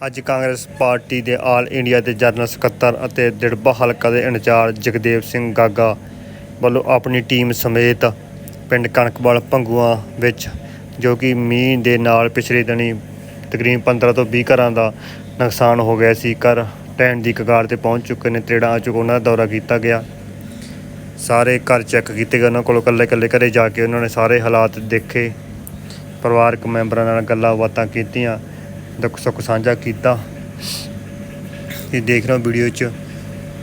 ਅੱਜ ਕਾਂਗਰਸ ਪਾਰਟੀ ਦੇ all India ਦੇ ਜਨਰਲ ਸਕੱਤਰ ਅਤੇ ਦਿੜਬਾ ਹਲਕਾ ਦੇ ਇੰਚਾਰਜ ਜਗਦੇਵ ਸਿੰਘ ਗਾਗਾ ਵੱਲੋਂ ਆਪਣੀ ਟੀਮ ਸਮੇਤ ਪਿੰਡ ਕਣਕਵਾਲ ਭੰਗੂਆਂ ਵਿੱਚ, ਜੋ ਕਿ ਮੀਂਹ ਦੇ ਨਾਲ ਪਿਛਲੇ ਦਿਨੀ ਤਕਰੀਬ 15 ਤੋਂ 20 ਘਰਾਂ ਦਾ ਨੁਕਸਾਨ ਹੋ ਗਿਆ ਸੀ, ਘਰ ਢਹਿਣ ਦੀ ਕਗਾਰ ਤੇ ਪਹੁੰਚ ਚੁੱਕੇ ਨੇ ਤੇੜਾ ਆ ਚੁੱਕਾ ਉਹਨਾਂ ਦਾ ਦੌਰਾ ਕੀਤਾ ਗਿਆ। ਸਾਰੇ ਘਰ ਚੈੱਕ ਕੀਤੇ ਗਏ, ਉਹਨਾਂ ਕੋਲੋਂ ਇਕੱਲੇ ਇਕੱਲੇ ਘਰੇ ਜਾ ਕੇ ਉਹਨਾਂ ਨੇ ਸਾਰੇ ਹਾਲਾਤ ਦੇਖੇ। ਪਰਿਵਾਰਕ ਮੈਂਬਰਾਂ ਨਾਲ ਗੱਲਾਂ ਬਾਤਾਂ ਕੀਤੀਆਂ। ਦੁੱਖ ਸੁੱਖ ਸਾਂਝਾ ਕੀਤਾ। ਇਹ ਦੇਖ ਰਹੇ ਹੋ ਵੀਡੀਓ 'ਚ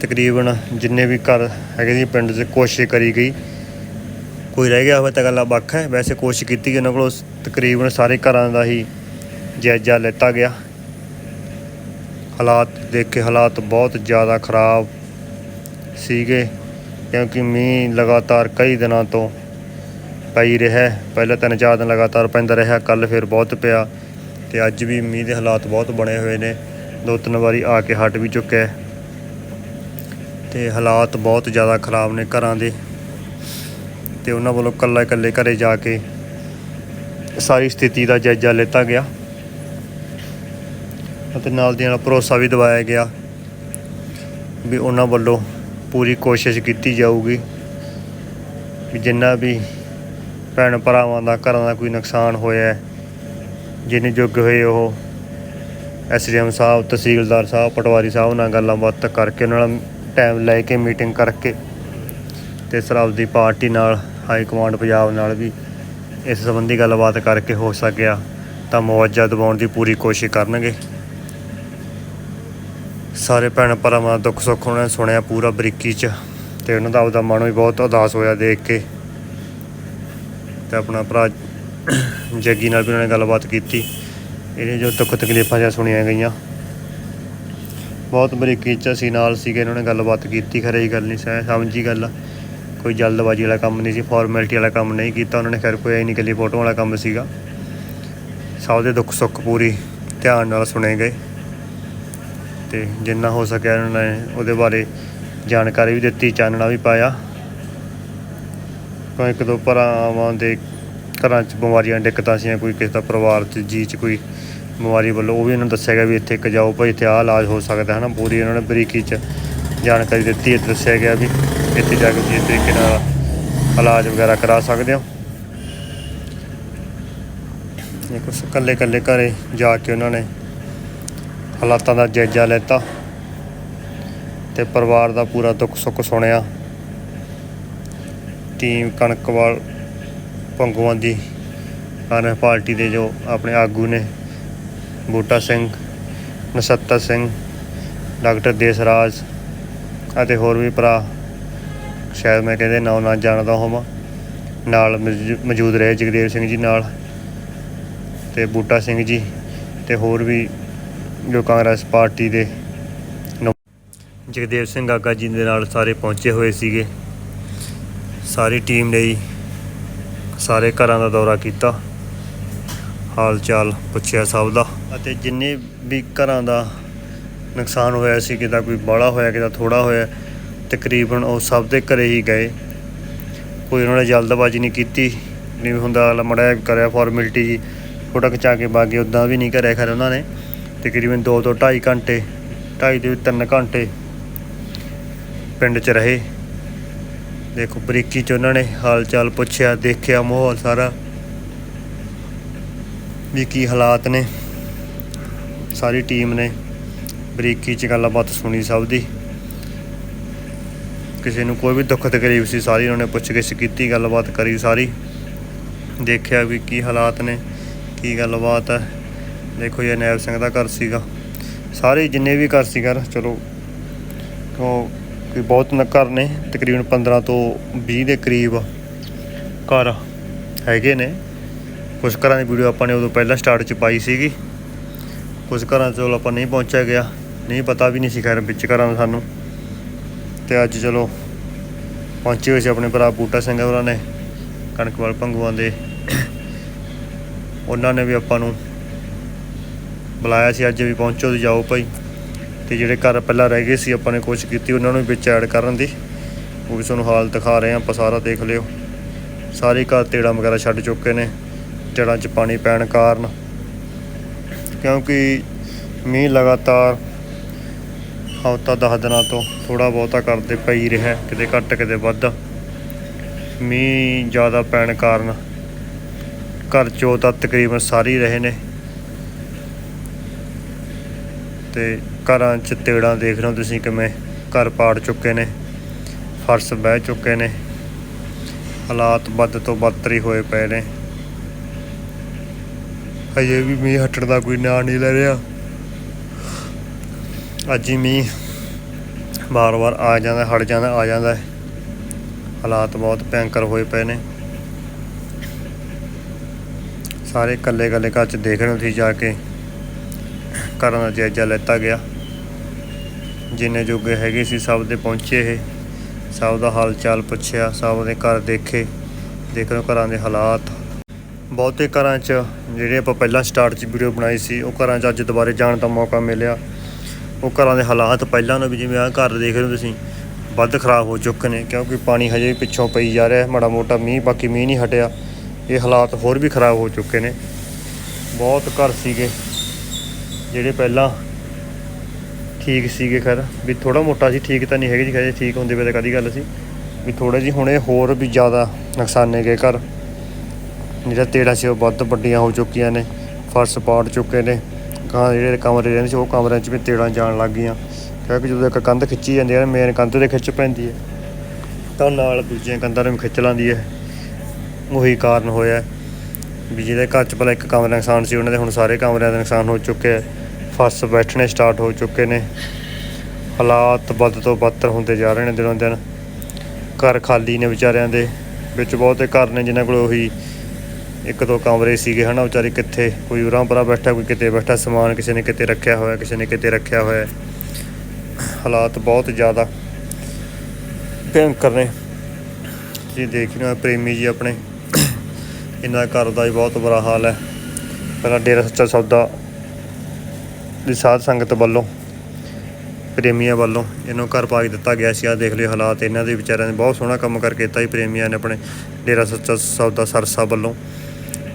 ਤਕਰੀਬਨ ਜਿੰਨੇ ਵੀ ਘਰ ਹੈਗੇ ਜੀ ਪਿੰਡ 'ਚ ਕੋਸ਼ਿਸ਼ ਕਰੀ ਗਈ। ਕੋਈ ਰਹਿ ਗਿਆ ਹੋਵੇ ਤਾਂ ਗੱਲਾਂ ਵੱਖ ਹੈ। ਵੈਸੇ ਕੋਸ਼ਿਸ਼ ਕੀਤੀ ਗਈ, ਉਹਨਾਂ ਕੋਲੋਂ ਤਕਰੀਬਨ ਸਾਰੇ ਘਰਾਂ ਦਾ ਹੀ ਜਾਇਜ਼ਾ ਲਿੱਤਾ ਗਿਆ। ਹਾਲਾਤ ਦੇਖ ਕੇ ਹਾਲਾਤ ਬਹੁਤ ਜ਼ਿਆਦਾ ਖਰਾਬ ਸੀਗੇ, ਕਿਉਂਕਿ ਮੀਂਹ ਲਗਾਤਾਰ ਕਈ ਦਿਨਾਂ ਤੋਂ ਪਈ ਰਿਹਾ ਪਹਿਲਾਂ ਤਿੰਨ ਚਾਰ ਦਿਨ ਲਗਾਤਾਰ ਪੈਂਦਾ ਰਿਹਾ ਕੱਲ ਫਿਰ ਬਹੁਤ ਪਿਆ। ਤੇ ਅੱਜ ਵੀ ਮੀਂਹ ਦੇ ਹਾਲਾਤ ਬਹੁਤ ਬਣੇ ਹੋਏ ਨੇ। ਦੋ ਤਿੰਨ ਵਾਰੀ ਆ ਕੇ ਹਟ ਵੀ ਚੁੱਕਿਆ ਹੈ। ਤੇ ਹਾਲਾਤ ਬਹੁਤ ਜ਼ਿਆਦਾ ਖਰਾਬ ਨੇ ਘਰਾਂ ਦੇ। ਤੇ ਉਹਨਾਂ ਵੱਲੋਂ ਇਕੱਲਾ ਇਕੱਲੇ ਘਰੇ ਜਾ ਕੇ ਸਾਰੀ ਸਥਿਤੀ ਦਾ ਜਾਇਜ਼ਾ ਲਿੱਤਾ ਗਿਆ ਅਤੇ ਨਾਲ ਦੀ ਨਾਲ ਭਰੋਸਾ ਵੀ ਦਿਵਾਇਆ ਗਿਆ ਵੀ ਉਹਨਾਂ ਵੱਲੋਂ ਪੂਰੀ ਕੋਸ਼ਿਸ਼ ਕੀਤੀ ਜਾਊਗੀ ਵੀ ਜਿੰਨਾ ਵੀ ਭੈਣ ਭਰਾਵਾਂ ਦਾ ਘਰਾਂ ਦਾ ਕੋਈ ਨੁਕਸਾਨ ਹੋਇਆ ਹੈ, ਜਿੰਨੇ ਜੋਗ ਹੋਏ ਉਹ ਐਸਡੀਐਮ ਸਾਹਿਬ, ਤਹਿਸੀਲਦਾਰ ਸਾਹਿਬ, ਪਟਵਾਰੀ ਸਾਹਿਬ ਨਾਲ ਗੱਲਾਂ ਬਾਤਾਂ ਕਰਕੇ, ਉਹਨਾਂ ਨਾਲ ਟਾਈਮ ਲੈ ਕੇ ਮੀਟਿੰਗ ਕਰਕੇ ਤੇ ਸਰਬ ਦੀ ਪਾਰਟੀ ਨਾਲ ਹਾਈ ਕਮਾਂਡ ਪੰਜਾਬ ਨਾਲ ਵੀ ਇਸ ਸੰਬੰਧੀ ਗੱਲਬਾਤ ਕਰਕੇ ਹੋ ਸਕਿਆ ਤਾਂ ਮੁਆਵਜ਼ਾ ਦਿਵਾਉਣ ਦੀ ਪੂਰੀ ਕੋਸ਼ਿਸ਼ ਕਰਨਗੇ। ਸਾਰੇ ਭੈਣ ਭਰਾਵਾਂ ਦਾ ਦੁੱਖ ਸੁੱਖ ਉਹਨਾਂ ਨੇ ਸੁਣਿਆ ਪੂਰਾ ਬਰੀਕੀ ਚ ਤੇ ਉਹਨਾਂ ਦਾ ਆਪਦਾ ਮਨ ਵੀ ਬਹੁਤ ਉਦਾਸ ਹੋਇਆ ਦੇਖ ਕੇ ਤੇ ਆਪਣਾ ਭਰਾ ਜੱਗੀ ਨਾਲ ਵੀ ਉਹਨਾਂ ਨੇ ਗੱਲਬਾਤ ਕੀਤੀ। ਇਹਦੇ ਜੋ ਦੁੱਖ ਤਕਲੀਫਾਂ ਜਾਂ ਸੁਣੀਆਂ ਗਈਆਂ। ਬਹੁਤ ਬਰੀਕੀ ਚ ਅਸੀਂ ਨਾਲ ਸੀਗੇ, ਇਹਨਾਂ ਨੇ ਗੱਲਬਾਤ ਕੀਤੀ, ਖਰੇ ਹੀ ਗੱਲ ਨਹੀਂ ਸਹਿ ਸਮਝੀ ਗੱਲ ਕੋਈ ਜਲਦਬਾਜ਼ੀ ਵਾਲਾ ਕੰਮ ਨਹੀਂ ਸੀ ਫਾਰਮੈਲਿਟੀ ਵਾਲਾ ਕੰਮ ਨਹੀਂ ਕੀਤਾ, ਉਹਨਾਂ ਨੇ ਖੈਰ ਕੋਈ ਐ ਨਹੀਂ ਇਕੱਲੀ ਫੋਟੋ ਵਾਲਾ ਕੰਮ ਸੀਗਾ। ਸਭ ਦੇ ਦੁੱਖ ਸੁੱਖ ਪੂਰੀ ਧਿਆਨ ਨਾਲ ਸੁਣੇ ਗਏ। ਤੇ ਜਿੰਨਾ ਹੋ ਸਕਿਆ ਉਹਨਾਂ ਨੇ ਉਹਦੇ ਬਾਰੇ ਜਾਣਕਾਰੀ ਵੀ ਦਿੱਤੀ, ਚਾਨਣਾ ਵੀ ਪਾਇਆ। ਕੋਈ ਇੱਕ ਦੋ ਭਰਾਵਾਂ ਦੇ ਘਰਾਂ 'ਚ ਬਿਮਾਰੀਆਂ, ਦਿੱਕਤਾਂ ਸੀ ਕੋਈ ਕਿਸੇ ਦਾ ਪਰਿਵਾਰ 'ਚ, ਜੀ 'ਚ ਕੋਈ ਬਿਮਾਰੀ ਵੱਲੋਂ, ਉਹ ਵੀ ਉਹਨਾਂ ਨੂੰ ਦੱਸਿਆ ਗਿਆ ਵੀ ਇੱਥੇ ਇੱਕ ਜਾਓ ਭਾਈ, ਇੱਥੇ ਆਹ ਇਲਾਜ ਹੋ ਸਕਦਾ ਹੈ ਨਾ ਪੂਰੀ ਉਹਨਾਂ ਨੇ ਬਰੀਕੀ 'ਚ ਜਾਣਕਾਰੀ ਦਿੱਤੀ ਹੈ ਦੱਸਿਆ ਗਿਆ ਵੀ ਇੱਥੇ ਜਾ ਕੇ ਤੁਸੀਂ ਤਰੀਕੇ ਨਾਲ ਇਲਾਜ ਵਗੈਰਾ ਕਰਾ ਸਕਦੇ ਹੋ। ਇਹ ਕੁਛ ਇਕੱਲੇ ਇਕੱਲੇ ਘਰੇ ਜਾ ਕੇ ਉਹਨਾਂ ਨੇ ਹਾਲਾਤਾਂ ਦਾ ਜਾਇਜ਼ਾ ਲੈਤਾ ਤੇ ਪਰਿਵਾਰ ਦਾ ਪੂਰਾ ਦੁੱਖ ਸੁੱਖ ਸੁਣਿਆ। ਟੀਮ ਕਣਕਵਾਲ ਭੰਗੂਆਂ ਦੀ ਕਾਂਗਰਸ ਪਾਰਟੀ ਦੇ ਜੋ ਆਪਣੇ ਆਗੂ ਨੇ, ਬੂਟਾ ਸਿੰਘ, ਨਸੱਤਰ ਸਿੰਘ, ਡਾਕਟਰ ਦੇਸਰਾਜ ਅਤੇ ਹੋਰ ਵੀ ਭਰਾ, ਸ਼ਾਇਦ ਮੈਂ ਕਹਿੰਦੇ ਨਾਂ ਨਾ ਜਾਣਦਾ ਹੋਵਾਂ, ਨਾਲ ਮੌਜੂਦ ਰਹੇ ਜਗਦੇਵ ਸਿੰਘ ਜੀ ਨਾਲ ਤੇ ਬੂਟਾ ਸਿੰਘ ਜੀ ਤੇ ਹੋਰ ਵੀ ਜੋ ਕਾਂਗਰਸ ਪਾਰਟੀ ਦੇ ਜਗਦੇਵ ਸਿੰਘ ਆਗਾ ਜੀ ਦੇ ਨਾਲ ਸਾਰੇ ਪਹੁੰਚੇ ਹੋਏ ਸੀਗੇ। ਸਾਰੀ ਟੀਮ ਨੇ ਸਾਰੇ ਘਰਾਂ ਦਾ ਦੌਰਾ ਕੀਤਾ। ਹਾਲ ਚਾਲ ਪੁੱਛਿਆ ਸਭ ਦਾ। ਅਤੇ ਜਿੰਨੇ ਵੀ ਘਰਾਂ ਦਾ ਨੁਕਸਾਨ ਹੋਇਆ ਸੀ ਕਿਦਾ ਕੋਈ ਬਾਹਲਾ ਹੋਇਆ ਕਿਦਾ ਥੋੜਾ ਹੋਇਆ, ਤਕਰੀਬਨ ਉਹ ਸਭ ਦੇ ਘਰੇ ਹੀ ਗਏ। ਕੋਈ ਉਹਨਾਂ ਨੇ ਜਲਦਬਾਜ਼ੀ ਨਹੀਂ ਕੀਤੀ, ਨਹੀਂ ਹੁੰਦਾ ਮੜਾ ਕਰਿਆ ਫਾਰਮੈਲਿਟੀ ਜੀ, ਫੋਟੋ ਖਿਚਾ ਕੇ ਬਾਗੇ ਉਦਾਂ ਵੀ ਨਹੀਂ ਕਰਿਆ ਖੈਰ ਉਹਨਾਂ ਨੇ। ਤਕਰੀਬਨ 2 ਤੋਂ 2.5 ਘੰਟੇ 2.5 ਦੇ 3 ਘੰਟੇ ਪਿੰਡ 'ਚ ਰਹੇ। ਦੇਖੋ, ਬਰੀਕੀ 'ਚ ਉਹਨਾਂ ਨੇ ਹਾਲ ਚਾਲ ਪੁੱਛਿਆ, ਦੇਖਿਆ, ਮਾਹੌਲ ਸਾਰਾ ਵੀ ਕੀ ਹਾਲਾਤ ਨੇ। ਸਾਰੀ ਟੀਮ ਨੇ ਬਰੀਕੀ 'ਚ ਗੱਲਬਾਤ ਸੁਣੀ ਸਭ ਦੀ। ਕਿਸੇ ਨੂੰ ਕੋਈ ਵੀ ਦੁੱਖ ਤਕਲੀਫ ਸੀ, ਸਾਰੀ ਉਹਨਾਂ ਨੇ ਪੁੱਛ ਗਿੱਛ ਕੀਤੀ, ਗੱਲਬਾਤ ਕਰੀ ਸਾਰੀ। ਦੇਖਿਆ ਵੀ ਕੀ ਹਾਲਾਤ ਨੇ, ਕੀ ਗੱਲਬਾਤ ਹੈ। ਦੇਖੋ ਇਹ ਨੈਬ ਸਿੰਘ ਦਾ ਘਰ ਸੀਗਾ। ਸਾਰੇ ਜਿੰਨੇ ਵੀ ਘਰ ਸੀ ਘਰ ਚਲੋ, ਉਹ ਕਿ ਬਹੁਤ ਨਾ ਘਰ ਨੇ, ਤਕਰੀਬਨ 15 ਤੋਂ 20 ਦੇ ਕਰੀਬ ਘਰ ਹੈਗੇ ਨੇ। ਕੁਝ ਘਰਾਂ ਦੀ ਵੀਡੀਓ ਆਪਾਂ ਨੇ ਉਦੋਂ ਪਹਿਲਾਂ ਸਟਾਰਟ 'ਚ ਪਾਈ ਸੀਗੀ। ਕੁਝ ਘਰਾਂ 'ਚ ਚਲੋ ਆਪਾਂ ਨਹੀਂ ਪਹੁੰਚਿਆ ਗਿਆ। ਨਹੀਂ ਪਤਾ ਵੀ ਨਹੀਂ ਸੀ ਖੈਰ ਵਿੱਚ ਘਰਾਂ ਦਾ ਸਾਨੂੰ। ਤੇ ਅੱਜ ਚਲੋ ਪਹੁੰਚੇ ਹੋਏ ਸੀ ਆਪਣੇ ਭਰਾ ਬੂਟਾ ਸਿੰਘ ਉਹਨਾਂ ਨੇ, ਕਣਕਵਾਲ ਭੰਗੂਆਂ ਦੇ। ਉਹਨਾਂ ਨੇ ਵੀ ਆਪਾਂ ਨੂੰ ਬੁਲਾਇਆ ਸੀ, ਅੱਜ ਵੀ ਪਹੁੰਚੋ ਤੇ ਜਾਓ ਭਾਈ। ਤੇ ਜਿਹੜੇ ਘਰ ਪਹਿਲਾਂ ਰਹਿ ਗਏ ਸੀ, ਆਪਾਂ ਨੇ ਕੋਸ਼ਿਸ਼ ਕੀਤੀ ਉਹਨਾਂ ਨੂੰ ਵਿੱਚ ਐਡ ਕਰਨ ਦੀ। ਉਹ ਵੀ ਤੁਹਾਨੂੰ ਹਾਲ ਦਿਖਾ ਰਹੇ ਹਾਂ ਆਪਾਂ ਸਾਰਾ ਦੇਖ ਲਿਓ। ਸਾਰੇ ਘਰ ਤੇੜਾ ਵਗੈਰਾ ਛੱਡ ਚੁੱਕੇ ਨੇ, ਜੜ੍ਹਾਂ 'ਚ ਪਾਣੀ ਪੈਣ ਕਾਰਨ। ਕਿਉਂਕਿ ਮੀਂਹ ਲਗਾਤਾਰ ਹਫ਼ਤਾ ਦਸ ਦਿਨਾਂ ਤੋਂ ਥੋੜਾ ਬਹੁਤਾ ਕਰਦੇ ਪਈ ਰਿਹਾ, ਕਿਤੇ ਘੱਟ, ਕਿਤੇ ਵੱਧ। ਮੀਂਹ ਜ਼ਿਆਦਾ ਪੈਣ ਕਾਰਨ ਘਰ ਚੋਂ ਤਾਂ ਤਕਰੀਬਨ ਸਾਰੇ ਰਹੇ ਨੇ। ਤੇ ਘਰਾਂ 'ਚ ਤੇੜਾਂ ਦੇਖ ਰਹੇ ਹੋ ਤੁਸੀਂ ਕਿਵੇਂ ਘਰ ਪਾੜ ਚੁੱਕੇ ਨੇ, ਫਰਸ਼ ਬਹਿ ਚੁੱਕੇ ਨੇ, ਹਾਲਾਤ ਵੱਧ ਤੋਂ ਬੱਤਰ ਹੀ ਹੋਏ ਪਏ ਨੇ। ਅਜੇ ਵੀ ਮੀਂਹ ਹਟਣ ਦਾ ਕੋਈ ਨਾਂ ਨਹੀਂ ਲੈ ਰਿਹਾ। ਅੱਜ ਹੀ ਮੀਂਹ ਵਾਰ-ਵਾਰ ਆ ਜਾਂਦਾ, ਹਟ ਜਾਂਦਾ, ਆ ਜਾਂਦਾ। ਹਾਲਾਤ ਬਹੁਤ ਭਿਅੰਕਰ ਹੋਏ ਪਏ ਨੇ। ਸਾਰੇ ਕੱਲੇ ਕੱਲੇ ਘਰ ਚ ਦੇਖ ਰਹੇ ਹੋ ਤੁਸੀਂ ਜਾ ਕੇ। ਘਰਾਂ ਦਾ ਜਾਇਜ਼ਾ ਲੈਤਾ ਗਿਆ। ਜਿੰਨੇ ਜੋਗੇ ਹੈਗੇ ਸੀ ਸਭ ਦੇ ਪਹੁੰਚੇ ਇਹ। ਸਭ ਦਾ ਹਾਲ ਚਾਲ ਪੁੱਛਿਆ, ਸਭ ਦੇ ਘਰ ਦੇਖੇ ਦੇਖ ਰਹੇ ਘਰਾਂ ਦੇ ਹਾਲਾਤ। ਬਹੁਤੇ ਘਰਾਂ 'ਚ ਜਿਹੜੇ ਆਪਾਂ ਪਹਿਲਾਂ ਸਟਾਰਟ 'ਚ ਵੀਡੀਓ ਬਣਾਈ ਸੀ, ਉਹ ਘਰਾਂ 'ਚ ਅੱਜ ਦੁਬਾਰੇ ਜਾਣ ਦਾ ਮੌਕਾ ਮਿਲਿਆ। ਉਹ ਘਰਾਂ ਦੇ ਹਾਲਾਤ ਪਹਿਲਾਂ ਨਾਲੋਂ ਵੀ ਜਿਵੇਂ ਆਹ ਘਰ ਦੇਖ ਰਹੇ ਹੋ ਤੁਸੀਂ ਵੱਧ ਖਰਾਬ ਹੋ ਚੁੱਕੇ ਨੇ, ਕਿਉਂਕਿ ਪਾਣੀ ਹਜੇ ਵੀ ਪਿੱਛੋਂ ਪਈ ਜਾ ਰਿਹਾ ਮਾੜਾ ਮੋਟਾ ਮੀਂਹ, ਬਾਕੀ ਮੀਂਹ ਨਹੀਂ ਹਟਿਆ। ਇਹ ਹਾਲਾਤ ਹੋਰ ਵੀ ਖਰਾਬ ਹੋ ਚੁੱਕੇ ਨੇ। ਬਹੁਤ ਘਰ ਸੀਗੇ, ਜਿਹੜੇ ਪਹਿਲਾਂ ਠੀਕ ਸੀਗੇ ਖੈਰ। ਵੀ ਥੋੜਾ ਮੋਟਾ ਸੀ, ਠੀਕ ਤਾਂ ਨਹੀਂ ਹੈਗੇ ਜੀ, ਖੈਰ ਠੀਕ ਹੁੰਦੇ ਵੇ ਤਾਂ ਕਦੀ ਗੱਲ ਸੀ। ਵੀ ਥੋੜੇ ਜਿਹੇ ਹੁਣ ਇਹ ਹੋਰ ਵੀ ਜ਼ਿਆਦਾ ਨੁਕਸਾਨੇ ਗਏ ਘਰ। ਜਿਹੜਾ ਤੇੜਾ ਸੀ ਉਹ ਵੱਧ ਵੱਡੀਆਂ ਹੋ ਚੁੱਕੀਆਂ ਨੇ, ਫਰਸ਼ ਪਾੜ ਚੁੱਕੇ ਨੇ। ਕਾਂ ਜਿਹੜੇ ਕਮਰੇ ਰਹਿੰਦੇ ਸੀ, ਉਹ ਕਮਰਿਆਂ 'ਚ ਵੀ ਤੇੜਾਂ ਜਾਣ ਲੱਗ ਗਈਆਂ। ਕਿਉਂਕਿ ਜਦੋਂ ਇੱਕ ਕੰਧ ਖਿੱਚੀ ਜਾਂਦੀ ਹੈ ਮੇਨ ਕੰਧ ਤੇ ਖਿੱਚ ਪੈਂਦੀ ਹੈ। ਤਾਂ ਨਾਲ ਦੂਜੀਆਂ ਕੰਧਾਂ ਨੂੰ ਵੀ ਖਿੱਚ ਲਾਂਦੀ ਹੈ। ਉਹੀ ਕਾਰਨ ਹੋਇਆ। ਵੀ ਜਿਹਦੇ ਘਰ 'ਚ ਪਹਿਲਾਂ ਇੱਕ ਕਮਰਾ ਨੁਕਸਾਨ ਸੀ, ਉਹਨਾਂ ਦੇ ਹੁਣ ਸਾਰੇ ਕਮਰਿਆਂ ਦਾ ਨੁਕਸਾਨ ਹੋ ਚੁੱਕਿਆ ਹੈ। ਫਰਸ਼ ਬੈਠਣੇ ਸਟਾਰਟ ਹੋ ਚੁੱਕੇ ਨੇ। ਹਾਲਾਤ ਵੱਧ ਤੋਂ ਬੱਤਰ ਹੁੰਦੇ ਜਾ ਰਹੇ ਨੇ ਦਿਨੋਂ ਦਿਨ। ਘਰ ਖਾਲੀ ਨੇ ਵਿਚਾਰਿਆਂ ਦੇ। ਵਿੱਚ ਬਹੁਤੇ ਘਰ ਨੇ ਜਿਨ੍ਹਾਂ ਕੋਲ ਉਹੀ ਇੱਕ ਦੋ ਕਮਰੇ ਸੀਗੇ ਹਨਾ। ਵਿਚਾਰੇ ਕਿੱਥੇ ਕੋਈ ਉਰਾਂ ਪਰਾਂ ਬੈਠਾ, ਕੋਈ ਕਿਤੇ ਬੈਠਾ, ਸਮਾਨ ਕਿਸੇ ਨੇ ਕਿਤੇ ਰੱਖਿਆ ਹੋਇਆ, ਕਿਸੇ ਨੇ ਕਿਤੇ ਰੱਖਿਆ ਹੋਇਆ। ਹਾਲਾਤ ਬਹੁਤ ਜ਼ਿਆਦਾ ਭਿਅੰਕਰ ਨੇ। ਤੁਸੀਂ ਦੇਖ ਰਹੇ ਹੋ, ਪ੍ਰੇਮੀ ਜੀ ਆਪਣੇ। ਇਹਨਾਂ ਘਰ ਦਾ ਹੀ ਬਹੁਤ ਬੁਰਾ ਹਾਲ ਹੈ। ਪਹਿਲਾਂ ਡੇਰਾ ਸੱਚਾ ਸੌਦਾ ਦੀ ਸਾਧ ਸੰਗਤ ਵੱਲੋਂ, ਪ੍ਰੇਮੀਆਂ ਵੱਲੋਂ ਇਹਨੂੰ ਘਰ ਪਾ ਕੇ ਦਿੱਤਾ ਗਿਆ ਸੀ। ਆ ਦੇਖ ਲਿਓ ਹਾਲਾਤ, ਇਹਨਾਂ ਦੇ ਵਿਚਾਰਿਆਂ ਨੇ ਬਹੁਤ ਸੋਹਣਾ ਕੰਮ ਕਰਕੇ ਦਿੱਤਾ ਸੀ। ਪ੍ਰੇਮੀਆਂ ਨੇ ਆਪਣੇ ਡੇਰਾ ਸੱਚਾ ਸੌਦਾ ਸਰਸਾ ਵੱਲੋਂ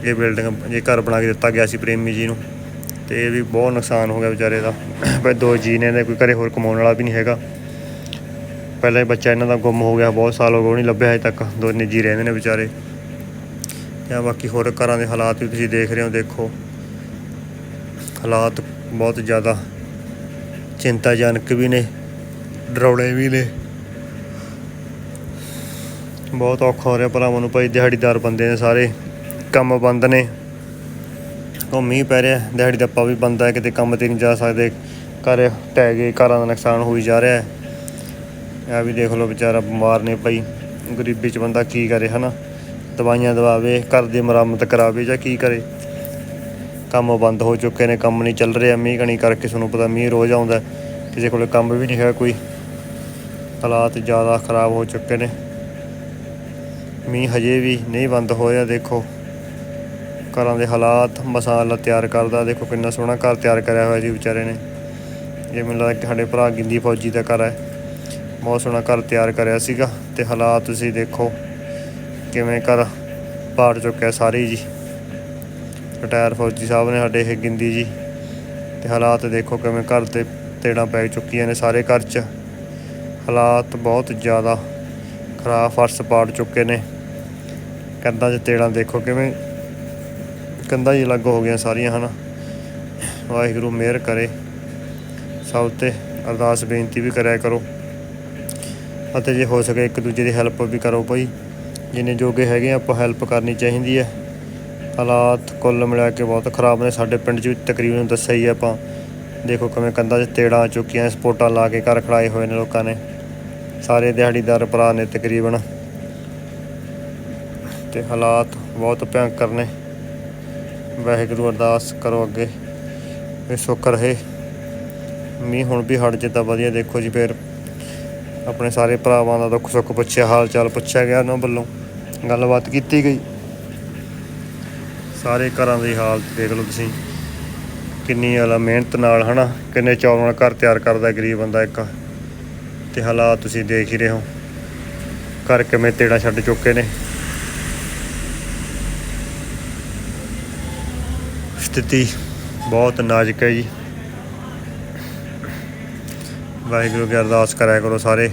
ਇਹ ਬਿਲਡਿੰਗ, ਇਹ ਘਰ ਬਣਾ ਕੇ ਦਿੱਤਾ ਗਿਆ ਸੀ ਪ੍ਰੇਮੀ ਜੀ ਨੂੰ। ਤੇ ਇਹ ਵੀ ਬਹੁਤ ਨੁਕਸਾਨ ਹੋ ਗਿਆ ਵਿਚਾਰੇ ਦਾ। ਬਈ ਦੋ ਜੀ ਨੇ ਕੋਈ ਘਰੇ ਹੋਰ ਕਮਾਉਣ ਵਾਲਾ ਵੀ ਨਹੀਂ ਹੈਗਾ। ਪਹਿਲਾਂ ਹੀ ਬੱਚਾ ਇਹਨਾਂ ਦਾ ਗੁੰਮ ਹੋ ਗਿਆ, ਬਹੁਤ ਸਾਲ ਹੋ ਗਏ, ਉਹ ਨਹੀਂ ਲੱਭਿਆ ਹਜੇ ਤੱਕ। ਦੋ ਨਿੱਜੀ ਰਹਿੰਦੇ ਨੇ ਵਿਚਾਰੇ। ਜਾਂ ਬਾਕੀ ਹੋਰ ਘਰਾਂ ਦੇ ਹਾਲਾਤ ਵੀ ਤੁਸੀਂ ਦੇਖ ਰਹੇ ਹੋ, ਦੇਖੋ। ਹਾਲਾਤ ਬਹੁਤ ਜ਼ਿਆਦਾ ਚਿੰਤਾਜਨਕ ਵੀ ਨੇ, ਡਰਾਉਣੇ ਵੀ ਨੇ। ਬਹੁਤ ਔਖਾ ਹੋ ਰਿਹਾ ਭਰਾਵਾਂ ਨੂੰ ਭਾਈ, ਦਿਹਾੜੀਦਾਰ ਬੰਦੇ ਨੇ ਸਾਰੇ, ਕੰਮ ਬੰਦ ਨੇ। ਉਹ ਮੀਂਹ ਪੈ ਰਿਹਾ ਦਿਹਾੜੀ ਦਾ ਦੱਪਾ ਵੀ ਬੰਦ ਹੈ ਕਿਤੇ ਕੰਮ ਤੇ ਨਹੀਂ ਜਾ ਸਕਦੇ। ਘਰ ਟੈ ਗਏ, ਘਰਾਂ ਦਾ ਨੁਕਸਾਨ ਹੋਈ ਜਾ ਰਿਹਾ। ਹੈ ਇਹ ਵੀ ਦੇਖ ਲਓ ਵਿਚਾਰਾ ਬਿਮਾਰ ਨੇ ਭਾਈ, ਗਰੀਬੀ ਚ ਬੰਦਾ ਕੀ ਕਰੇ, ਹਨਾ? ਦਵਾਈਆਂ ਦਵਾਵੇ, ਘਰ ਦੀ ਮੁਰੰਮਤ ਕਰਾਵੇ ਜਾਂ ਕੀ ਕਰੇ। ਕੰਮ ਬੰਦ ਹੋ ਚੁੱਕੇ ਨੇ, ਕੰਮ ਨਹੀਂ ਚੱਲ ਰਿਹਾ, ਮੀਂਹ ਕਣੀ ਕਰਕੇ ਤੁਹਾਨੂੰ ਪਤਾ ਮੀਂਹ ਰੋਜ਼ ਆਉਂਦਾ, ਕਿਸੇ ਕੋਲ ਕੰਮ ਵੀ ਨਹੀਂ ਹੈਗਾ ਕੋਈ। ਹਾਲਾਤ ਜ਼ਿਆਦਾ ਖਰਾਬ ਹੋ ਚੁੱਕੇ ਨੇ। ਮੀਂਹ ਹਜੇ ਵੀ ਨਹੀਂ ਬੰਦ ਹੋਇਆ, ਦੇਖੋ। ਘਰਾਂ ਦੇ ਹਾਲਾਤ, ਮਸਾਲਾ ਤਿਆਰ ਕਰਦਾ, ਦੇਖੋ ਕਿੰਨਾ ਸੋਹਣਾ ਘਰ ਤਿਆਰ ਕਰਿਆ ਹੋਇਆ ਜੀ ਵਿਚਾਰੇ ਨੇ। ਇਹ ਮੈਨੂੰ ਲੱਗਦਾ ਕਿ ਸਾਡੇ ਭਰਾ ਗਿੰਦੀ ਫੌਜੀ ਦਾ ਘਰ ਹੈ। ਬਹੁਤ ਸੋਹਣਾ ਘਰ ਤਿਆਰ ਕਰਿਆ ਸੀਗਾ ਤੇ ਹਾਲਾਤ ਤੁਸੀਂ ਦੇਖੋ ਕਿਵੇਂ ਘਰ ਪਾੜ ਚੁੱਕਿਆ ਸਾਰੇ ਹੀ ਜੀ। ਰਿਟਾਇਰ ਫੌਜੀ ਸਾਹਿਬ ਨੇ ਸਾਡੇ ਇਹ ਗਿੰਦੀ ਜੀ ਤੇ ਹਾਲਾਤ ਦੇਖੋ ਕਿਵੇਂ ਘਰ ਤੇ ਤੇੜਾਂ ਪੈ ਚੁੱਕੀਆਂ ਨੇ ਸਾਰੇ ਘਰ 'ਚ। ਹਾਲਾਤ ਬਹੁਤ ਜ਼ਿਆਦਾ ਖਰਾਬ, ਫਰਸ਼ ਪਾੜ ਚੁੱਕੇ ਨੇ। ਕੰਧਾਂ 'ਚ ਤੇੜਾਂ ਦੇਖੋ ਕਿਵੇਂ ਕੰਧਾਂ ਹੀ ਅਲੱਗ ਹੋ ਗਈਆਂ ਸਾਰੀਆਂ, ਹਨ। ਵਾਹਿਗੁਰੂ ਮਿਹਰ ਕਰੇ। ਸਭ ਤੇ ਅਰਦਾਸ ਬੇਨਤੀ ਵੀ ਕਰਿਆ ਕਰੋ। ਅਤੇ ਜੇ ਹੋ ਸਕੇ ਇੱਕ ਦੂਜੇ ਦੀ ਹੈਲਪ ਵੀ ਕਰੋ ਭਾਈ। ਜਿੰਨੇ ਜੋਗੇ ਹੈਗੇ ਆਪਾਂ ਹੈਲਪ ਕਰਨੀ ਚਾਹੀਦੀ ਹੈ। ਹਾਲਾਤ ਕੁੱਲ ਮਿਲਾ ਕੇ ਬਹੁਤ ਖਰਾਬ ਨੇ। ਸਾਡੇ ਪਿੰਡ 'ਚ ਵੀ ਤਕਰੀਬਨ ਦੱਸਿਆ ਹੀ ਹੈ ਆਪਾਂ। ਦੇਖੋ ਕਿਵੇਂ ਕੰਧਾਂ 'ਚ ਤੇੜਾਂ ਆ ਚੁੱਕੀਆਂ ਸਪੋਟਾਂ ਲਾ ਕੇ ਘਰ ਖੜਾਏ ਹੋਏ ਨੇ ਲੋਕਾਂ ਨੇ। ਸਾਰੇ ਦਿਹਾੜੀਦਾਰ ਭਰਾ ਨੇ ਤਕਰੀਬਨ। ਤੇ ਹਾਲਾਤ ਬਹੁਤ ਭਿਅੰਕਰ ਨੇ। ਵਾਹਿਗੁਰੂ ਅਰਦਾਸ ਕਰੋ ਅੱਗੇ। ਵੀ ਸੁੱਖ ਰਹੇ। ਮੀਂਹ ਹੁਣ ਵੀ ਹਟ ਜੇ ਤਾਂ ਵਧੀਆ। ਦੇਖੋ ਜੀ ਫਿਰ ਆਪਣੇ ਸਾਰੇ ਭਰਾਵਾਂ ਦਾ ਦੁੱਖ ਸੁੱਖ ਪੁੱਛਿਆ ਹਾਲ ਚਾਲ ਪੁੱਛਿਆ ਗਿਆ ਉਹਨਾਂ ਵੱਲੋਂ। ਗੱਲਬਾਤ ਕੀਤੀ ਗਈ। ਸਾਰੇ ਘਰਾਂ ਦੀ ਹਾਲਤ ਦੇਖ ਲਓ ਤੁਸੀਂ। ਕਿੰਨੀ ਵਾਲਾ ਮਿਹਨਤ ਨਾਲ, ਹਨਾ? ਕਿੰਨੇ ਚੌਲ ਨਾਲ ਘਰ ਤਿਆਰ ਕਰਦਾ ਗਰੀਬ ਬੰਦਾ ਇੱਕ। ਤੇ ਹਾਲਾਤ ਤੁਸੀਂ ਦੇਖ ਹੀ ਰਹੇ ਹੋ। ਘਰ ਕਿਵੇਂ ਤੇੜਾ ਛੱਡ ਚੁੱਕੇ ਨੇ। ਸਥਿਤੀ ਬਹੁਤ ਨਾਜ਼ੁਕ ਹੈ ਜੀ। ਵਾਹਿਗੁਰੂ ਅੱਗੇ ਅਰਦਾਸ ਕਰਿਆ ਕਰੋ ਸਾਰੇ।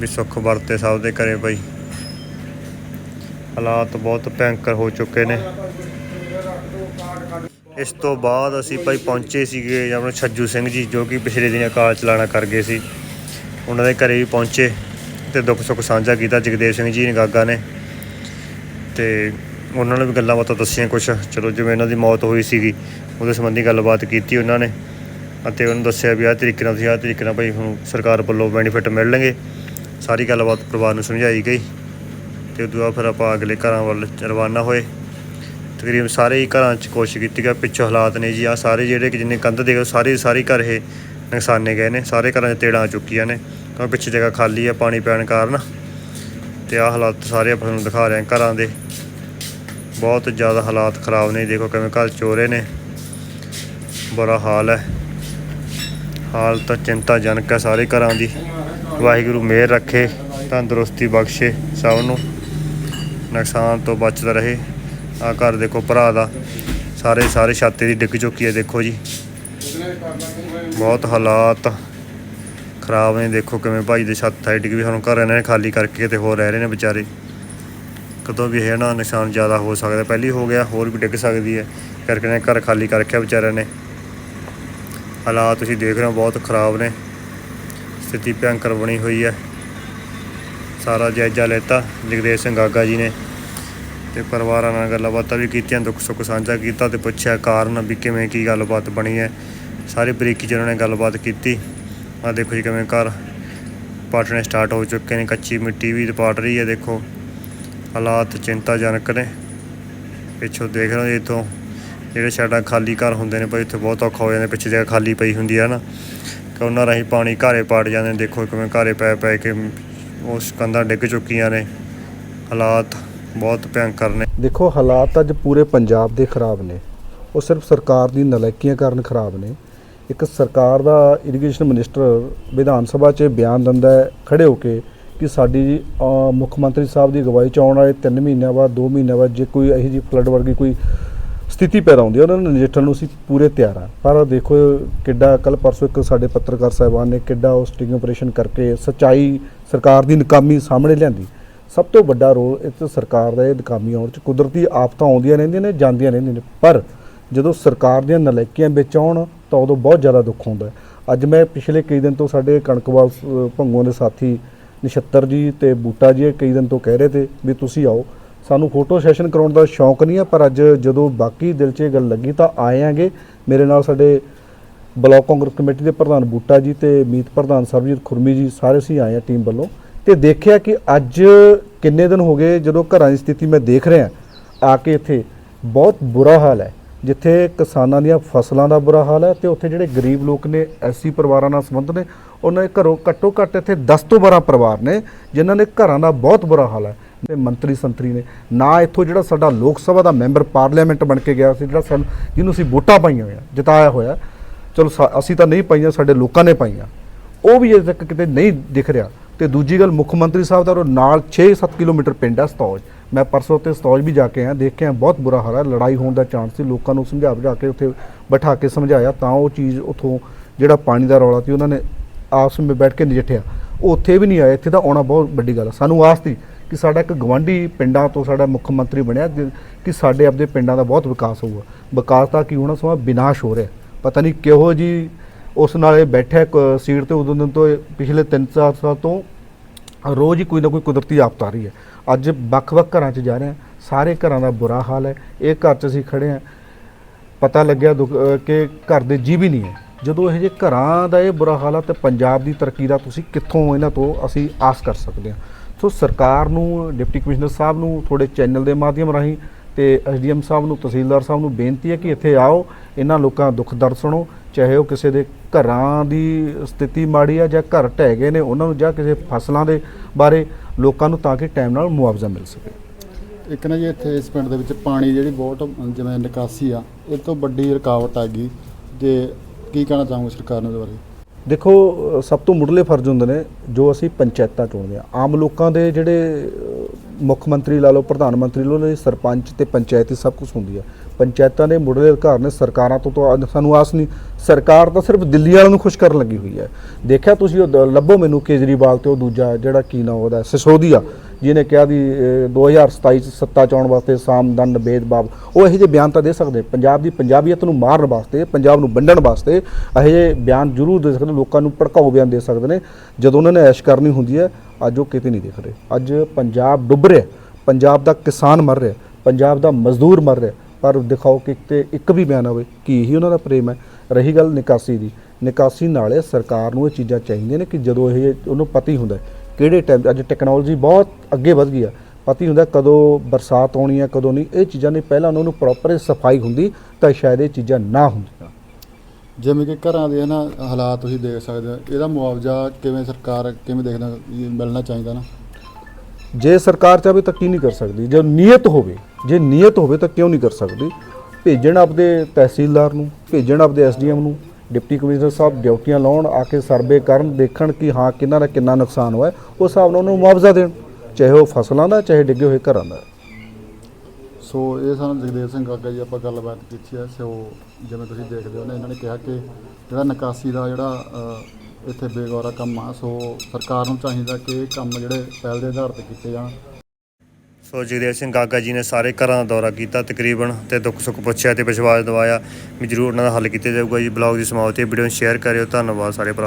ਵੀ ਸੁੱਖ ਵਰਤੇ ਸਭ ਦੇ ਘਰੇ ਭਾਈ ਹਾਲਾਤ ਬਹੁਤ ਭਿਅੰਕਰ ਹੋ ਚੁੱਕੇ ਨੇ। ਇਸ ਤੋਂ ਬਾਅਦ ਅਸੀਂ ਭਾਈ ਪਹੁੰਚੇ ਸੀਗੇ ਆਪਣੇ ਛੱਜੂ ਸਿੰਘ ਜੀ, ਜੋ ਕਿ ਪਿਛਲੇ ਦਿਨ ਅਕਾਲ ਚਲਾਣਾ ਕਰ ਗਏ ਸੀ। ਉਹਨਾਂ ਦੇ ਘਰੇ ਵੀ ਪਹੁੰਚੇ ਤੇ ਦੁੱਖ ਸੁੱਖ ਸਾਂਝਾ ਕੀਤਾ। ਜਗਦੇਵ ਸਿੰਘ ਜੀ ਨਗਾਗਾ ਨੇ ਤੇ ਉਹਨਾਂ ਨੇ ਵੀ ਗੱਲਾਂ ਬਾਤਾਂ ਦੱਸੀਆਂ ਕੁਝ ਚਲੋ ਜਿਵੇਂ ਇਹਨਾਂ ਦੀ ਮੌਤ ਹੋਈ ਸੀਗੀ, ਉਹਦੇ ਸੰਬੰਧੀ ਗੱਲਬਾਤ ਕੀਤੀ ਉਹਨਾਂ ਨੇ ਅਤੇ ਉਹਨੂੰ ਦੱਸਿਆ ਵੀ ਆਹ ਤਰੀਕੇ ਨਾਲ ਤੁਸੀਂ ਆਹ ਤਰੀਕੇ ਨਾਲ ਭਾਈ ਹੁਣ ਸਰਕਾਰ ਵੱਲੋਂ ਬੈਨੀਫਿਟ ਮਿਲਣਗੇ। ਸਾਰੀ ਗੱਲਬਾਤ ਪਰਿਵਾਰ ਨੂੰ ਸਮਝਾਈ ਗਈ। ਤੇ ਉਦੋਂ ਬਾਅਦ ਫਿਰ ਆਪਾਂ ਅਗਲੇ ਘਰਾਂ ਵੱਲ ਰਵਾਨਾ ਹੋਏ। ਤਕਰੀਬਨ ਸਾਰੇ ਹੀ ਘਰਾਂ 'ਚ ਕੋਸ਼ਿਸ਼ ਕੀਤੀ ਗਿਆ ਪਿੱਛੋਂ ਹਾਲਾਤ ਨੇ ਜੀ ਆ ਸਾਰੇ ਜਿਹੜੇ ਕਿ ਜਿੰਨੇ ਕੰਧ ਦੇਖੋ, ਸਾਰੇ ਸਾਰੇ ਘਰ ਇਹ ਨੁਕਸਾਨੇ ਗਏ ਨੇ। ਸਾਰੇ ਘਰਾਂ 'ਚ ਤੇੜਾਂ ਆ ਚੁੱਕੀਆਂ ਨੇ। ਕਿਉਂਕਿ ਪਿੱਛੇ ਜਗ੍ਹਾ ਖਾਲੀ ਆ, ਪਾਣੀ ਪੈਣ ਕਾਰਨ। ਤੇ ਆਹ ਹਾਲਾਤ ਸਾਰੇ ਆਪਾਂ ਤੁਹਾਨੂੰ ਦਿਖਾ ਰਹੇ ਹਾਂ ਘਰਾਂ ਦੇ। ਬਹੁਤ ਜ਼ਿਆਦਾ ਹਾਲਾਤ ਖਰਾਬ ਨੇ। ਦੇਖੋ ਕਿਵੇਂ ਘਰ ਚੋਰੇ ਨੇ। ਬੁਰਾ ਹਾਲ ਹੈ। ਹਾਲਤ ਚਿੰਤਾਜਨਕ ਹੈ ਸਾਰੇ ਘਰਾਂ ਦੀ। ਵਾਹਿਗੁਰੂ ਮਿਹਰ ਰੱਖੇ, ਤੰਦਰੁਸਤੀ ਬਖਸ਼ੇ ਸਭ ਨੂੰ। ਨੁਕਸਾਨ ਤੋਂ ਬਚਦਾ ਰਹੇ। ਆ ਘਰ ਦੇਖੋ ਭਰਾ ਦਾ। ਸਾਰੇ ਸਾਰੇ ਛਾਤੇ ਦੀ ਡਿੱਗ ਚੁੱਕੀ ਹੈ, ਦੇਖੋ ਜੀ। ਬਹੁਤ ਹਾਲਾਤ ਖਰਾਬ ਨੇ, ਦੇਖੋ ਕਿਵੇਂ ਭਾਈ ਦੇ ਛੱਤ ਸਾਈਡ ਡਿੱਗ ਵੀ ਸਾਨੂੰ ਘਰ ਇਹਨਾਂ ਨੇ ਖਾਲੀ ਕਰਕੇ ਕਿਤੇ ਹੋਰ ਰਹਿ ਰਹੇ ਨੇ ਵਿਚਾਰੇ। ਕਦੋਂ ਵੀ ਇਹ ਨਾ ਨੁਕਸਾਨ ਜ਼ਿਆਦਾ ਹੋ ਸਕਦਾ। ਪਹਿਲੀ ਹੋ ਗਿਆ, ਹੋਰ ਵੀ ਡਿੱਗ ਸਕਦੀ ਹੈ। ਕਰਕੇ ਨੇ ਘਰ ਖਾਲੀ ਕਰ ਰੱਖਿਆ ਵਿਚਾਰਿਆਂ ਨੇ। ਹਾਲਾਤ ਤੁਸੀਂ ਦੇਖ ਰਹੇ ਹੋ, ਬਹੁਤ ਖਰਾਬ ਨੇ। ਸਥਿਤੀ ਭਿਅੰਕਰ ਬਣੀ ਹੋਈ ਹੈ। ਸਾਰਾ ਜਾਇਜ਼ਾ ਲੈਤਾ। ਜਗਦੇਵ ਸਿੰਘ ਗਾਗਾ ਜੀ ਨੇ ਤੇ ਪਰਿਵਾਰਾਂ ਨਾਲ ਗੱਲਾਂ ਬਾਤਾਂ ਵੀ ਕੀਤੀਆਂ, ਦੁੱਖ ਸੁੱਖ ਸਾਂਝਾ ਕੀਤਾ ਤੇ ਪੁੱਛਿਆ ਕਾਰਨ ਵੀ ਕਿਵੇਂ ਕੀ ਗੱਲਬਾਤ ਬਣੀ ਹੈ। ਸਾਰੇ ਬਰੀਕੀ 'ਚ ਉਹਨਾਂ ਨੇ ਗੱਲਬਾਤ ਕੀਤੀ। ਆ ਦੇਖੋ ਜੀ ਕਿਵੇਂ ਘਰ ਪਾਟਣੇ ਸਟਾਰਟ ਹੋ ਚੁੱਕੇ ਨੇ। ਕੱਚੀ ਮਿੱਟੀ ਵੀ ਪਾਟ ਰਹੀ ਹੈ ਦੇਖੋ। ਹਾਲਾਤ ਚਿੰਤਾਜਨਕ ਨੇ। ਪਿੱਛੋਂ ਦੇਖ ਰਹੇ ਹੋ ਜੀ ਇੱਥੋਂ। ਜਿਹੜੇ ਸਾਡਾ ਖਾਲੀ ਘਰ ਹੁੰਦੇ ਨੇ ਭਾਈ, ਇੱਥੇ ਬਹੁਤ ਔਖਾ ਹੋ ਜਾਂਦਾ। ਪਿੱਛੇ ਜਗ੍ਹਾ ਖਾਲੀ ਪਈ ਹੁੰਦੀ ਹੈ ਨਾ। ਕਿ ਉਹਨਾਂ ਰਾਹੀਂ ਪਾਣੀ ਘਾਰੇ ਪਾੜ ਜਾਂਦੇ ਨੇ। ਦੇਖੋ ਕਿਵੇਂ ਘਾਰੇ ਪੈ ਪੈ ਕੇ ਉਸ ਕੰਧਾਂ ਡਿੱਗ ਚੁੱਕੀਆਂ ਨੇ। ਹਾਲਾਤ ਬਹੁਤ ਭਿਅੰਕਰ ਨੇ। ਦੇਖੋ ਹਾਲਾਤ ਅੱਜ ਪੂਰੇ ਪੰਜਾਬ ਦੇ ਖਰਾਬ ਨੇ। ਉਹ ਸਿਰਫ ਸਰਕਾਰ ਦੀ ਨਲਾਇਕੀਆਂ ਕਾਰਨ ਖਰਾਬ ਨੇ। ਇੱਕ ਸਰਕਾਰ ਦਾ ਇਰੀਗੇਸ਼ਨ ਮਿਨਿਸਟਰ ਵਿਧਾਨ ਸਭਾ 'ਚ ਬਿਆਨ ਦਿੰਦਾ ਹੈ ਖੜੇ ਹੋ ਕੇ ਕਿ ਸਾਡੀ ਅ, ਮੁੱਖ ਮੰਤਰੀ ਸਾਹਿਬ ਦੀ ਅਗਵਾਈ 'ਚ ਆਉਣ ਵਾਲੇ 3 ਮਹੀਨਿਆਂ ਬਾਅਦ 2 ਮਹੀਨਿਆਂ ਬਾਅਦ ਜੇ ਕੋਈ ਇਹੋ ਜਿਹੀ ਫਲੱਡ ਵਰਗੀ ਕੋਈ ਸਥਿਤੀ ਪੈਦਾ ਹੁੰਦੀ ਹੈ ਉਹਨਾਂ ਨੂੰ ਨਜਿੱਠਣ ਨੂੰ ਅਸੀਂ ਪੂਰੇ ਤਿਆਰ ਹਾਂ। ਪਰ ਦੇਖੋ ਕਿੱਡਾ ਕੱਲ ਪਰਸੋਂ ਇੱਕ ਸਾਡੇ ਪੱਤਰਕਾਰ ਸਾਹਿਬਾਨ ਨੇ ਕਿੱਡਾ ਉਹ ਸਟਿੰਗ ਆਪਰੇਸ਼ਨ ਕਰਕੇ ਸਚਾਈ ਸਰਕਾਰ ਦੀ ਨਕਾਮੀ ਸਾਹਮਣੇ ਲਿਆਂਦੀ। ਸਭ ਤੋਂ ਵੱਡਾ ਰੋਲ ਇਹ ਸਰਕਾਰ ਦਾ ਇਹ ਨਾਕਾਮੀ ਆਉਣ ਚ ਕੁਦਰਤੀ ਆਫਤਾਂ ਆਉਂਦੀਆਂ ਰਹਿੰਦੀਆਂ ਨੇ, ਜਾਂਦੀਆਂ ਰਹਿੰਦੀਆਂ ਨੇ। ਪਰ ਜਦੋਂ ਸਰਕਾਰ ਦੀਆਂ ਨਲਾਇਕੀਆਂ ਵਿੱਚ ਆਉਣ, ਤਾਂ ਉਦੋਂ ਬਹੁਤ ਜ਼ਿਆਦਾ ਦੁੱਖ ਹੁੰਦਾ ਅੱਜ ਮੈਂ ਪਿਛਲੇ ਕਈ ਦਿਨ ਤੋਂ ਸਾਡੇ ਕਣਕਵਾਲ ਭੰਗੂਆਂ ਦੇ ਸਾਥੀ ਨਛੱਤਰ ਜੀ ਤੇ ਬੂਟਾ ਜੀ ਇਹ ਕਈ ਦਿਨ ਤੋਂ ਕਹਿ ਰਹੇ ਤੇ ਵੀ ਤੁਸੀਂ ਆਓ। ਸਾਨੂੰ ਫੋਟੋ ਸੈਸ਼ਨ ਕਰਾਉਣ ਦਾ ਸ਼ੌਂਕ ਨਹੀਂ ਹੈ, ਪਰ ਅੱਜ ਜਦੋਂ ਬਾਕੀ ਦਿਲ 'ਚ ਇਹ ਗੱਲ ਲੱਗੀ ਤਾਂ ਆਏ ਆਂਗੇ ਮੇਰੇ ਨਾਲ ਸਾਡੇ ਬਲਾਕ ਕਾਂਗਰਸ ਕਮੇਟੀ ਦੇ ਪ੍ਰਧਾਨ ਬੂਟਾ ਜੀ ਤੇ ਮੀਤ ਪ੍ਰਧਾਨ ਸਰਬਜੀਤ ਖੁਰਮੀ ਜੀ ਸਾਰੇ ਅਸੀਂ ਆਏ ਆ ਟੀਮ ਵੱਲੋਂ ਤੇ ਦੇਖਿਆ ਕਿ ਅੱਜ ਕਿੰਨੇ ਦਿਨ ਹੋ ਗਏ ਜਦੋਂ ਘਰਾਂ ਦੀ ਸਥਿਤੀ ਮੈਂ ਦੇਖ ਰਿਹਾ ਆ ਕੇ ਇੱਥੇ ਬਹੁਤ ਬੁਰਾ ਹਾਲ ਹੈ, ਜਿੱਥੇ ਕਿਸਾਨਾਂ ਦੀਆਂ ਫਸਲਾਂ ਦਾ ਬੁਰਾ ਹਾਲ ਹੈ ਤੇ ਉੱਥੇ ਜਿਹੜੇ ਗਰੀਬ ਲੋਕ ਨੇ ਐਸੀ ਪਰਿਵਾਰਾਂ ਨਾਲ ਸੰਬੰਧ ਨੇ, ਉਹਨਾਂ ਦੇ ਘਰੋਂ ਘੱਟੋ ਘੱਟ ਇੱਥੇ 10 ਤੋਂ 12 ਪਰਿਵਾਰ ਨੇ, ਜਿਨ੍ਹਾਂ ਦੇ ਘਰਾਂ ਦਾ ਬਹੁਤ ਬੁਰਾ ਹਾਲ ਹੈ। ਤੇ ਮੰਤਰੀ ਸੰਤਰੀ ਨੇ, ਨਾ ਇੱਥੋਂ ਜਿਹੜਾ ਸਾਡਾ ਲੋਕ ਸਭਾ ਦਾ ਮੈਂਬਰ ਪਾਰਲੀਮੈਂਟ ਬਣ ਕੇ ਗਿਆ ਸੀ, ਜਿਹੜਾ ਸਾਨੂੰ ਜਿਹਨੂੰ ਅਸੀਂ ਵੋਟਾਂ ਪਾਈਆਂ ਹੋਈਆਂ, ਜਿਤਾਇਆ ਹੋਇਆ ਚਲੋ ਸਾ- ਅਸੀਂ ਤਾਂ ਨਹੀਂ ਪਾਈਆਂ, ਸਾਡੇ ਲੋਕਾਂ ਨੇ ਪਾਈਆਂ। ਉਹ ਵੀ ਅਜੇ ਤੱਕ ਕਿਤੇ ਨਹੀਂ ਦਿਖ ਰਿਹਾ। ਤੇ ਦੂਜੀ ਗੱਲ, ਮੁੱਖ ਮੰਤਰੀ ਸਾਹਿਬ ਦਾ ਉਹ ਨਾਲ 6-7 ਕਿਲੋਮੀਟਰ ਪਿੰਡ ਆ ਸਤੌਜ। ਮੈਂ ਪਰਸੋਂ ਤੇ ਸਤੌਜ ਵੀ ਜਾ ਕੇ ਆਇਆ ਦੇਖ ਕੇ ਆਇਆ ਬਹੁਤ ਬੁਰਾ ਹਾਲ ਹੈ ਲੜਾਈ ਹੋਣ ਦਾ ਚਾਂਸ ਸੀ, ਲੋਕਾਂ ਨੂੰ ਸਮਝਾ ਬੁਝਾ ਕੇ ਉੱਥੇ ਬਿਠਾ ਕੇ ਸਮਝਾਇਆ। ਤਾਂ ਉਹ ਚੀਜ਼ ਉਥੋਂ ਜਿਹੜਾ ਪਾਣੀ ਦਾ ਰੌਲਾ ਸੀ, ਉਹਨਾਂ ਨੇ ਆਪਸ ਵਿੱਚ ਬੈਠ ਕੇ ਨਜਿੱਠਿਆ। ਉਹ ਉੱਥੇ ਵੀ ਨਹੀਂ ਆਏ, ਇੱਥੇ ਤਾਂ ਆਉਣਾ ਬਹੁਤ ਵੱਡੀ ਗੱਲ ਸਾਨੂੰ ਆਸ ਸੀ ਕਿ ਸਾਡਾ ਇੱਕ ਗਵਾਂਢੀ ਪਿੰਡਾਂ ਤੋਂ ਸਾਡਾ ਮੁੱਖ ਮੰਤਰੀ ਬਣਿਆ, ਕਿ ਸਾਡੇ ਆਪਦੇ ਪਿੰਡਾਂ ਦਾ ਬਹੁਤ ਵਿਕਾਸ ਹੋਊਗਾ। ਵਿਕਾਸ ਦਾ ਕੀ ਹੋਣਾ, ਸਮਾਂ ਵਿਨਾਸ਼ ਹੋ ਰਿਹਾ। ਪਤਾ ਨਹੀਂ ਕਿਹੋ ਜੀ ਉਸ ਨਾਲ ਇਹ ਬੈਠਾ ਕ- ਸੀਟ ਤੇ ਉਦੋਂ ਦਿਨ ਤੋਂ ਇਹ ਪਿਛਲੇ 3-4 ਸਾਲ ਤੋਂ ਰੋਜ਼ ਹੀ ਕੋਈ ਨਾ ਕੋਈ ਕੁਦਰਤੀ ਆਫਤ ਆ ਰਹੀ ਹੈ। ਅੱਜ ਵੱਖ-ਵੱਖ ਘਰਾਂ 'ਚ ਜਾ ਰਹੇ ਹਾਂ, ਸਾਰੇ ਘਰਾਂ ਦਾ ਬੁਰਾ ਹਾਲ ਹੈ। ਇਹ ਘਰ 'ਚ ਅਸੀਂ ਖੜੇ ਹਾਂ। ਪਤਾ ਲੱਗਿਆ ਦੁੱਖ- ਕਿ ਘਰ ਦੇ ਜੀ ਵੀ ਨਹੀਂ ਹੈ। ਜਦੋਂ ਇਹ ਜੇ ਘਰਾਂ ਦਾ ਇਹ ਬੁਰਾ ਹਾਲ ਆ ਤੇ ਪੰਜਾਬ ਦੀ ਤਰੱਕੀ ਦਾ ਤੁਸੀਂ ਕਿੱਥੋਂ ਇਹਨਾਂ ਤੋਂ ਅਸੀਂ ਆਸ ਕਰ ਸਕਦੇ ਹਾਂ। ਸੋ ਸਰਕਾਰ ਨੂੰ, ਡਿਪਟੀ ਕਮਿਸ਼ਨਰ ਸਾਹਿਬ ਨੂੰ, ਤੁਹਾਡੇ ਚੈਨਲ ਦੇ ਮਾਧਿਅਮ ਰਾਹੀਂ ਤੇ ਐਸਡੀਐਮ ਸਾਹਿਬ ਨੂੰ, ਤਹਿਸੀਲਦਾਰ ਸਾਹਿਬ ਨੂੰ ਬੇਨਤੀ ਹੈ ਕਿ ਇੱਥੇ ਆਓ, ਇਹਨਾਂ ਲੋਕਾਂ ਦਾ ਦੁੱਖ ਦਰਦ ਸੁਣੋ, ਚਾਹੇ ਉਹ ਕਿਸੇ ਦੇ ਘਰਾਂ ਦੀ ਸਥਿਤੀ ਮਾੜੀ ਆ ਜਾਂ ਘਰ ਢਹਿ ਗਏ ਨੇ, ਉਹਨਾਂ ਨੂੰ ਜਾਂ ਕਿਸੇ ਫਸਲਾਂ ਦੇ ਬਾਰੇ ਲੋਕਾਂ ਨੂੰ ਤਾਂ ਕਿ ਟਾਈਮ ਨਾਲ ਮੁਆਵਜ਼ਾ ਮਿਲ ਸਕੇ। ਇੱਕ ਨਾ ਜੀ ਇੱਥੇ ਇਸ ਪਿੰਡ ਦੇ ਵਿੱਚ ਪਾਣੀ ਜਿਹੜੀ ਬਹੁਤ, ਜਿਵੇਂ ਨਿਕਾਸੀ ਆ, ਇਹ ਤੋਂ ਵੱਡੀ ਰੁਕਾਵਟ ਆ ਗਈ। ਤੇ ਕੀ ਕਹਿਣਾ ਚਾਹੂੰਗਾ ਸਰਕਾਰ ਨੂੰ ਇਹਦੇ ਬਾਰੇ? ਦੇਖੋ, ਸਭ ਤੋਂ ਮੁੱਢਲੇ ਫਰਜ਼ ਹੁੰਦੇ ਨੇ ਜੋ ਅਸੀਂ ਪੰਚਾਇਤਾਂ ਚੁਣਦੇ ਆ ਆਮ ਲੋਕਾਂ ਦੇ ਜਿਹੜੇ ਮੁੱਖ ਮੰਤਰੀ ਲਾ ਲਓ, ਪ੍ਰਧਾਨ ਮੰਤਰੀ ਲਾ ਲਓ ਇਹ ਸਰਪੰਚ ਤੇ ਪੰਚਾਇਤੀ ਸਭ ਕੁਝ ਹੁੰਦੀ ਹੈ। ਪੰਚਾਇਤਾਂ ਦੇ ਮੁੱਢਲੇ ਅਧਿਕਾਰ ਨੇ ਸਰਕਾਰਾਂ ਤੋਂ ਤਾਂ ਸਾਨੂੰ ਆਸ ਨਹੀਂ। ਸਰਕਾਰ ਤਾਂ ਸਿਰਫ ਦਿੱਲੀ ਵਾਲਿਆਂ ਨੂੰ ਖੁਸ਼ ਕਰਨ ਲੱਗੀ ਹੋਈ ਹੈ। ਦੇਖਿਆ ਤੁਸੀਂ ਉਹ ਦ- ਲੱਭੋ ਮੈਨੂੰ ਕੇਜਰੀਵਾਲ ਤੇ ਉਹ ਦੂਜਾ ਜਿਹੜਾ ਕੀ ਨਾ ਉਹਦਾ ਸਿਸੋਦੀਆ। ਜਿਹਨੇ ਕਿਹਾ ਵੀ ਅਹ, 2027 ਚ ਸੱਤਾ ਚਾਉਣ ਵਾਸਤੇ ਸਾਮਦਨ ਬੇਦਬਾਬ ਉਹ ਇਹੋ ਜਿਹੇ ਬਿਆਨ ਤਾਂ ਦੇ ਸਕਦੇ। ਪੰਜਾਬ ਦੀ ਪੰਜਾਬੀਅਤ ਨੂੰ ਮਾਰਨ ਵਾਸਤੇ ਪੰਜਾਬ ਨੂੰ ਵੰਡਣ ਵਾਸਤੇ ਇਹੋ ਜਿਹੇ ਬਿਆਨ ਜ਼ਰੂਰ ਦੇ ਸਕਦੇ ਲੋਕਾਂ ਨੂੰ ਭੜਕਾਊ ਬਿਆਨ ਦੇ ਸਕਦੇ ਨੇ। ਜਦੋਂ ਉਹਨਾਂ ਨੇ ਐਸ਼ ਕਰਨੀ ਹੁੰਦੀ ਹੈ ਅੱਜ ਉਹ ਕਿਤੇ ਨਹੀਂ ਦਿਖ ਰਹੇ। ਅੱਜ ਪੰਜਾਬ ਡੁੱਬ ਰਿਹਾ ਪੰਜਾਬ ਦਾ ਕਿਸਾਨ ਮਰ ਰਿਹਾ ਪੰਜਾਬ ਦਾ ਮਜ਼ਦੂਰ ਮਰ ਰਿਹਾ। ਪਰ ਦਿਖਾਓ ਕਿ ਤੇ ਇੱਕ ਵੀ ਬਿਆਨ ਆਵੇ ਕਿ ਇਹੀ ਉਹਨਾਂ ਦਾ ਪ੍ਰੇਮ ਹੈ। ਰਹੀ ਗੱਲ ਨਿਕਾਸੀ ਦੀ। ਨਿਕਾਸੀ ਨਾਲੇ ਸਰਕਾਰ ਨੂੰ ਇਹ ਚੀਜ਼ਾਂ ਚਾਹੀਦੀਆਂ ਨੇ ਕਿ ਜਦੋਂ ਇਹ ਉਹਨੂੰ ਪਤਾ ਹੀ ਹੁੰਦਾ ਕਿਹੜੇ ਟਾਈਮ ਅੱਜ ਟੈਕਨੋਲੋਜੀ ਬਹੁਤ ਅੱਗੇ ਵਧ ਗਈ ਆ। ਪਤਾ ਹੁੰਦਾ ਕਦੋਂ ਬਰਸਾਤ ਆਉਣੀ ਹੈ ਕਦੋਂ ਨਹੀਂ। ਇਹ ਚੀਜ਼ਾਂ ਦੀ ਪਹਿਲਾਂ ਉਹਨਾਂ ਨੂੰ ਪ੍ਰੋਪਰ ਸਫ਼ਾਈ ਹੁੰਦੀ ਤਾਂ ਸ਼ਾਇਦ ਇਹ ਚੀਜ਼ਾਂ ਨਾ ਹੁੰਦੀਆਂ। ਜਿਵੇਂ ਕਿ ਘਰਾਂ ਦੇ ਨਾ ਹਾਲਾਤ ਤੁਸੀਂ ਦੇਖ ਸਕਦੇ ਹੋ। ਇਹਦਾ ਮੁਆਵਜ਼ਾ ਕਿਵੇਂ ਸਰਕਾਰ ਕਿਵੇਂ ਦੇਖਦਾ ਵੀ ਮਿਲਣਾ ਚਾਹੀਦਾ ਨਾ? ਜੇ ਸਰਕਾਰ ਚਾਹੇ ਤਾਂ ਕੀ ਨਹੀਂ ਕਰ ਸਕਦੀ? ਜੇ ਨੀਅਤ ਹੋਵੇ ਜੇ ਨੀਅਤ ਹੋਵੇ ਤਾਂ ਕਿਉਂ ਨਹੀਂ ਕਰ ਸਕਦੀ? ਭੇਜਣ ਆਪਦੇ ਤਹਿਸੀਲਦਾਰ ਨੂੰ ਭੇਜਣ ਆਪਦੇ ਐਸਡੀਐਮ ਨੂੰ ਡਿਪਟੀ ਕਮਿਸ਼ਨਰ ਸਾਹਿਬ ਡਿਊਟੀਆਂ ਲਾਉਣ ਆ ਕੇ ਸਰਵੇ ਕਰਨ ਦੇਖਣ ਕਿ ਹਾਂ ਕਿੰਨਾ ਦਾ ਕਿੰਨਾ ਨੁਕਸਾਨ ਹੋਇਆ। ਉਸ ਹਿਸਾਬ ਨਾਲ ਉਹਨੂੰ ਮੁਆਵਜ਼ਾ ਦੇਣ ਚਾਹੇ ਉਹ ਫਸਲਾਂ ਦਾ ਚਾਹੇ ਡਿੱਗੇ ਹੋਏ ਘਰਾਂ ਦਾ। ਸੋ ਇਹ ਸਾਨੂੰ ਜਗਦੇਵ ਸਿੰਘ ਗਾਗਾ ਜੀ ਆਪਾਂ ਗੱਲਬਾਤ ਕੀਤੀ ਹੈ। ਸੋ ਜਿਵੇਂ ਤੁਸੀਂ ਦੇਖਦੇ ਹੋ ਨਾ ਇਹਨਾਂ ਨੇ ਕਿਹਾ ਕਿ ਜਿਹੜਾ ਨਿਕਾਸੀ ਦਾ ਜਿਹੜਾ ਅ, ਇੱਥੇ ਬੇਗੌਰਾ ਕੰਮ ਆ ਸੋ ਸਰਕਾਰ ਨੂੰ ਚਾਹੀਦਾ ਕਿ ਇਹ ਕੰਮ ਜਿਹੜੇ ਪਹਿਲ ਦੇ ਆਧਾਰ ਤੇ ਕੀਤੇ ਜਾਣ। ਸੋ ਜਗਦੇਵ ਸਿੰਘ ਗਾਗਾ ਜੀ ਨੇ ਸਾਰੇ ਘਰਾਂ ਦਾ ਦੌਰਾ ਕੀਤਾ ਤਕਰੀਬਨ ਤੇ ਦੁੱਖ ਸੁੱਖ ਪੁੱਛਿਆ ਤੇ ਵਿਸ਼ਵਾਸ ਦਿਵਾਇਆ। ਵੀ ਜ਼ਰੂਰ ਉਹਨਾਂ ਦਾ ਹੱਲ ਕੀਤਾ ਜਾਊਗਾ। ਜੀ, ਬਲੌਗ ਦੀ ਸਮਾਪਤੀ ਵੀਡੀਓ ਨੂੰ ਸ਼ੇਅਰ ਕਰਿਓ। ਧੰਨਵਾਦ ਸਾਰੇ ਭਰਾ।